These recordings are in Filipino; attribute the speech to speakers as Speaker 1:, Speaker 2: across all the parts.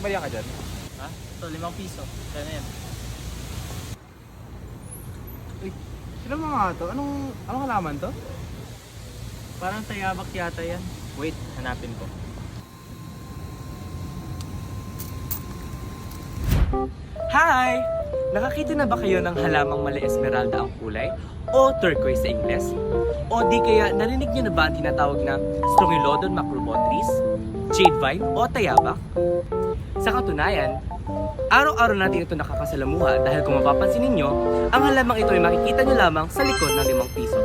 Speaker 1: barya ka dyan?
Speaker 2: Ha? Ito, limang piso. Kaya na yan.
Speaker 1: Sino mga to? Anong, anong halaman to?
Speaker 2: Parang tayabak yata yan. Wait, hanapin ko.
Speaker 3: Hi! Nakakita na ba kayo ng halamang mali esmeralda ang kulay? O turquoise sa Ingles? O di kaya narinig niyo na ba ang tinatawag na Strongylodon macrobotris, jade vine o tayabak? Sa katunayan, araw-araw natin ito nakakasalamuha dahil kung mapapansin ninyo, ang halamang ito ay makikita nyo lamang sa likod ng limang piso.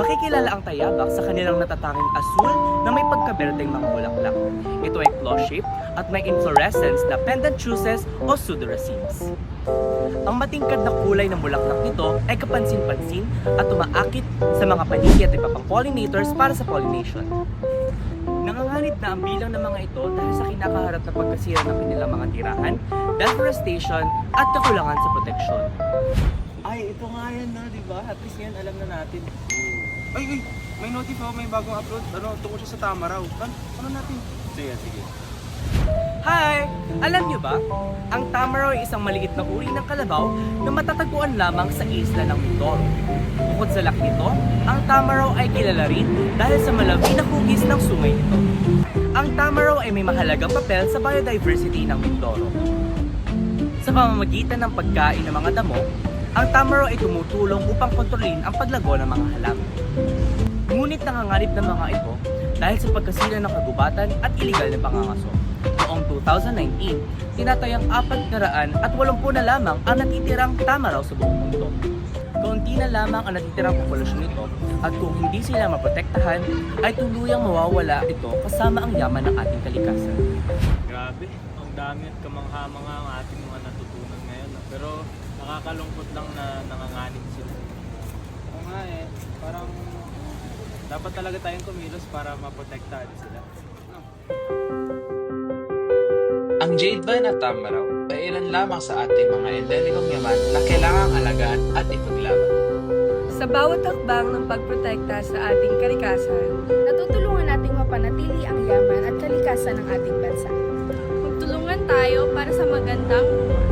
Speaker 3: Makikilala ang tayabak sa kanilang natatanging asul na may pagkaberdeng mga bulaklak. Ito ay claw-shaped at may inflorescence na pendant juices o pseudoracemes. Ang matingkad na kulay ng bulaklak nito ay kapansin-pansin at umaakit sa mga paniki at iba pang pollinators para sa pollination. Nanganganib na ang bilang ng mga ito dahil sa kinakaharap na pagkasira ng kanilang mga tirahan, deforestation at kakulangan sa proteksyon.
Speaker 2: Ay, ito nga yan na, di ba? At least yan, alam na natin.
Speaker 1: Ay, ay, may notif ako, may bagong upload. Ano, tungkol siya sa Tamaraw. Ano, ano natin?
Speaker 2: Sige, sige.
Speaker 3: Hi! Alam niyo ba? Ang tamaraw ay isang maliit na uri ng kalabaw na matatagpuan lamang sa isla ng Mindoro. Bukod sa laki nito, ang tamaraw ay kilala rin dahil sa malawi na hugis ng sungay nito. Ang tamaraw ay may mahalagang papel sa biodiversity ng Mindoro. Sa pamamagitan ng pagkain ng mga damo, ang tamaraw ay tumutulong upang kontrolin ang paglago ng mga halaman. Ngunit nanganganib ng mga ito dahil sa pagkasira ng kagubatan at iligal na pangangaso. Noong 2019, tinatayang 480 na lamang ang natitirang tamaraw sa buong mundo. Kaunti na lamang ang natitirang populasyon nito at kung hindi sila maprotektahan, ay tuluyang mawawala ito kasama ang yaman ng ating kalikasan.
Speaker 2: Grabe, ang dami at kamangha-mangha ang ating mga natutunan ngayon. no? Pero nakakalungkot lang na nanganganib sila. Oo nga eh, parang dapat talaga tayong kumilos para maprotektahan sila.
Speaker 4: Ang jade vine at tamaraw ay ilan lamang sa ating mga endemikong yaman na kailangang alagaan at ipaglaban.
Speaker 5: Sa bawat hakbang ng pagprotekta sa ating kalikasan,
Speaker 6: natutulungan nating mapanatili ang yaman at kalikasan ng ating bansa.
Speaker 5: magtulungan tayo para sa magandang buhay.